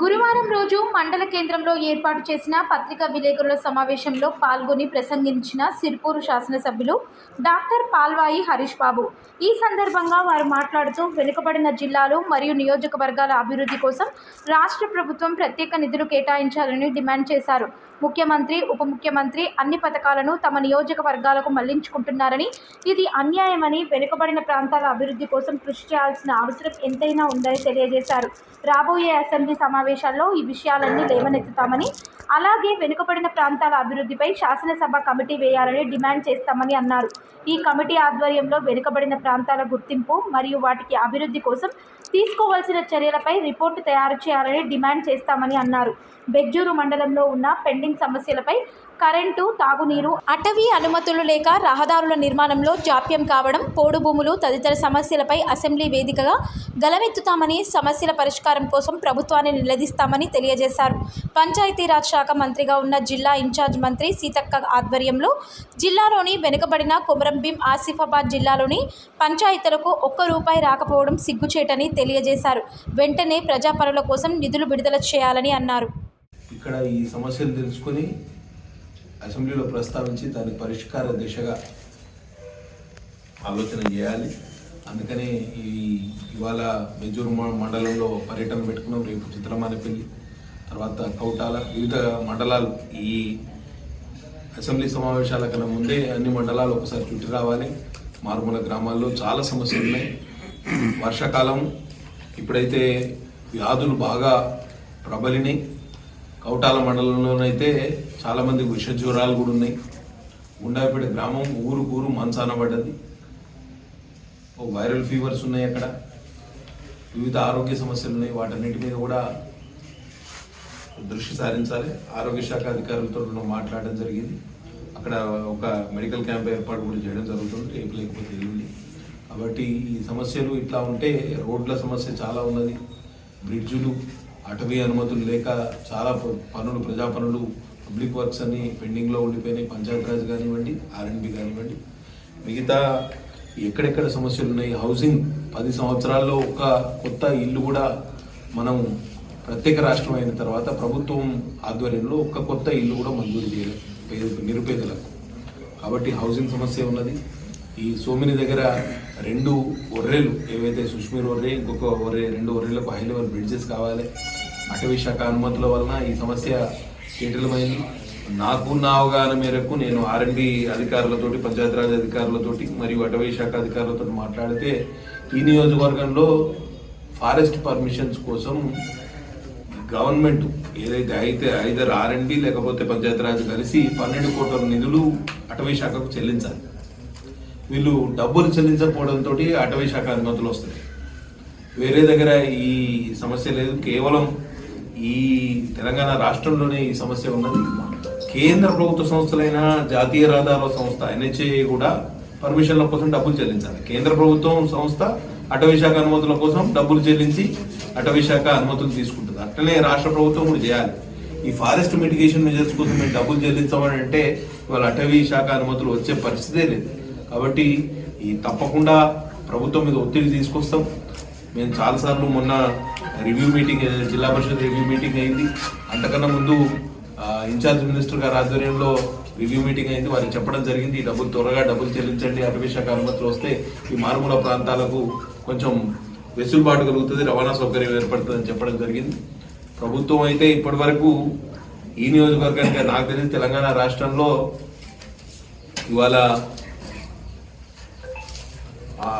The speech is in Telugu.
గురువారం రోజు మండల కేంద్రంలో ఏర్పాటు చేసిన పత్రికా విలేకరుల సమావేశంలో పాల్గొని ప్రసంగించిన సిర్పూరు శాసనసభ్యులు డాక్టర్ పాల్వాయి హరీష్ బాబు. ఈ సందర్భంగా వారు మాట్లాడుతూ వెనుకబడిన జిల్లాలు మరియు నియోజకవర్గాల అభివృద్ధి కోసం రాష్ట్ర ప్రభుత్వం ప్రత్యేక నిధులు కేటాయించాలని డిమాండ్ చేశారు. ముఖ్యమంత్రి ఉప ముఖ్యమంత్రి అన్ని పథకాలను తమ నియోజకవర్గాలకు మళ్ళించుకుంటున్నారని ఇది అన్యాయమని వెనుకబడిన ప్రాంతాల అభివృద్ధి కోసం కృషి చేయాల్సిన అవసరం ఎంతైనా ఉందని తెలియజేశారు. రాబోయే అసెంబ్లీ సమావేశం సమావేశాల్లో ఈ విషయాలన్నీ లేవనెత్తుతామని అలాగే వెనుకబడిన ప్రాంతాల అభివృద్ధిపై శాసనసభ కమిటీ వేయాలని డిమాండ్ చేస్తామని అన్నారు. ఈ కమిటీ ఆధ్వర్యంలో వెనుకబడిన ప్రాంతాల గుర్తింపు మరియు వాటికి అభివృద్ధి కోసం తీసుకోవాల్సిన చర్యలపై రిపోర్టు తయారు చేయాలని డిమాండ్ చేస్తామని అన్నారు. బెజ్జూరు మండలంలో ఉన్న పెండింగ్ సమస్యలపై కరెంటు తాగునీరు అటవీ అనుమతులు లేక రహదారుల నిర్మాణంలో జాప్యం కావడం పోడు భూములు తదితర సమస్యలపై అసెంబ్లీ వేదికగా గలమెత్తుతామని సమస్యల పరిష్కారం కోసం ప్రభుత్వాన్ని నిలదీస్తామని తెలియజేశారు. పంచాయతీరాజ్ శాఖ మంత్రిగా ఉన్న జిల్లా ఇన్ఛార్జ్ మంత్రి సీతక్క ఆధ్వర్యంలో జిల్లాలోని వెనుకబడిన కొమరంభీం ఆసిఫాబాద్ జిల్లాలోని పంచాయతీలకు ఒక్క రూపాయి రాకపోవడం సిగ్గుచేటని తెలియజేశారు. వెంటనే ప్రజాపనుల కోసం నిధులు విడుదల చేయాలని అన్నారు. ఇక్కడ ఈ సమస్యలు తెలుసుకుని అసెంబ్లీలో ప్రస్తావించి దాని పరిష్కార దిశగా ఆలోచన చేయాలి. అందుకని ఈ ఇవాళ మెజూరు మ- మండలంలో పర్యటన పెట్టుకున్నాం రేపు చిత్రమానపల్లి తర్వాత కౌటాల వివిధ మండలాలు. ఈ అసెంబ్లీ సమావేశాల కన్నా ముందే అన్ని మండలాలు ఒకసారి చుట్టి రావాలి. మారుమూల గ్రామాల్లో చాలా సమస్యలు ఉన్నాయి. వర్షాకాలం ఇప్పుడైతే వ్యాధులు బాగా ప్రబలినాయి కౌటాల మండలంలోనైతే చాలామంది విష జ్వరాలు కూడా ఉన్నాయి. గుండాపేట గ్రామం ఊరు ఊరు మంచాన పడ్డది. ఓ వైరల్ ఫీవర్స్ ఉన్నాయి అక్కడ. వివిధ ఆరోగ్య సమస్యలు ఉన్నాయి. వాటన్నిటి మీద కూడా దృష్టి సారించాలి. ఆరోగ్య శాఖ అధికారులతో కూడా మాట్లాడడం జరిగింది. అక్కడ ఒక మెడికల్ క్యాంప్ ఏర్పాటు కూడా చేయడం జరుగుతుంది. రేపు లేకపోతే ఎల్లుండి. కాబట్టి ఈ సమస్యలు ఇట్లా ఉంటే రోడ్ల సమస్య చాలా ఉన్నది. బ్రిడ్జులు అటవీ అనుమతులు లేక చాలా పనులు ప్రజా పనులు పబ్లిక్ వర్క్స్ అన్ని పెండింగ్లో ఉండిపోయినాయి పంచాయతీరాజ్ కానివ్వండి ఆర్ఎండ్బి కానివ్వండి. మిగతా ఎక్కడెక్కడ సమస్యలు ఉన్నాయి హౌసింగ్ పది సంవత్సరాల్లో ఒక కొత్త ఇల్లు కూడా మనం ప్రత్యేక రాష్ట్రం అయిన తర్వాత ప్రభుత్వం ఆధ్వర్యంలో ఒక్క కొత్త ఇల్లు కూడా మంజూరు చేయలేదు పేద- నిరుపేదలకు. కాబట్టి హౌసింగ్ సమస్య ఉన్నది. ఈ సోమిని దగ్గర రెండు ఒర్రెలు ఏవైతే సుష్మీర్ ఒర్రే ఇంకొక ఒర్రే రెండు ఒర్రెలకు హై లెవెల్ బ్రిడ్జెస్ కావాలి. అటవీ శాఖ అనుమతుల వలన ఈ సమస్య జటిలమైంది నాకు నా అవగాహన మేరకు నేను ఆర్ఎండి అధికారులతోటి పంచాయతీరాజ్ అధికారులతోటి మరియు అటవీ శాఖ అధికారులతో మాట్లాడితే ఈ నియోజకవర్గంలో ఫారెస్ట్ పర్మిషన్స్ కోసం గవర్నమెంట్ ఏదైతే అయితే ఐదర్ ఆర్ఎండి లేకపోతే పంచాయతీరాజ్ కలిసి పన్నెండు కోట్ల నిధులు అటవీ శాఖకు చెల్లించాలి. వీళ్ళు డబ్బులు చెల్లించకపోవడంతో అటవీ శాఖ అనుమతులు వస్తాయి. వేరే దగ్గర ఈ సమస్య లేదు. కేవలం ఈ తెలంగాణ రాష్ట్రంలోనే ఈ సమస్య ఉన్నది. కేంద్ర ప్రభుత్వ సంస్థలైన జాతీయ రహదారుల సంస్థ ఎన్హెచ్ఏ కూడా పర్మిషన్ల కోసం డబ్బులు చెల్లించాలి. కేంద్ర ప్రభుత్వం సంస్థ అటవీ శాఖ అనుమతుల కోసం డబ్బులు చెల్లించి అటవీ శాఖ అనుమతులు తీసుకుంటుంది. అట్లనే రాష్ట్ర ప్రభుత్వం కూడా చేయాలి. ఈ ఫారెస్ట్ మిటిగేషన్ మెజర్స్ కోసం మేము డబ్బులు చెల్లించమని అంటే ఇవాళ అటవీ శాఖ అనుమతులు వచ్చే పరిస్థితే లేదు. కాబట్టి ఈ తప్పకుండా ప్రభుత్వం మీద ఒత్తిడి తీసుకొస్తాం. మేము చాలాసార్లు మొన్న రివ్యూ మీటింగ్ జిల్లా పరిషత్ రివ్యూ మీటింగ్ అయింది. అంతకన్నా ముందు ఇన్ఛార్జ్ మినిస్టర్ గారి ఆధ్వర్యంలో రివ్యూ మీటింగ్ అయింది. వారికి చెప్పడం జరిగింది ఈ డబ్బులు త్వరగా డబ్బులు చెల్లించండి. అటవీ శాఖ అనుమతులు వస్తే ఈ మారుమూల ప్రాంతాలకు కొంచెం వెసులుబాటు కలుగుతుంది రవాణా సౌకర్యం ఏర్పడుతుందని చెప్పడం జరిగింది. ప్రభుత్వం అయితే ఇప్పటివరకు ఈ నియోజకవర్గానికి నాకు తెలిసి తెలంగాణ రాష్ట్రంలో ఇవాళ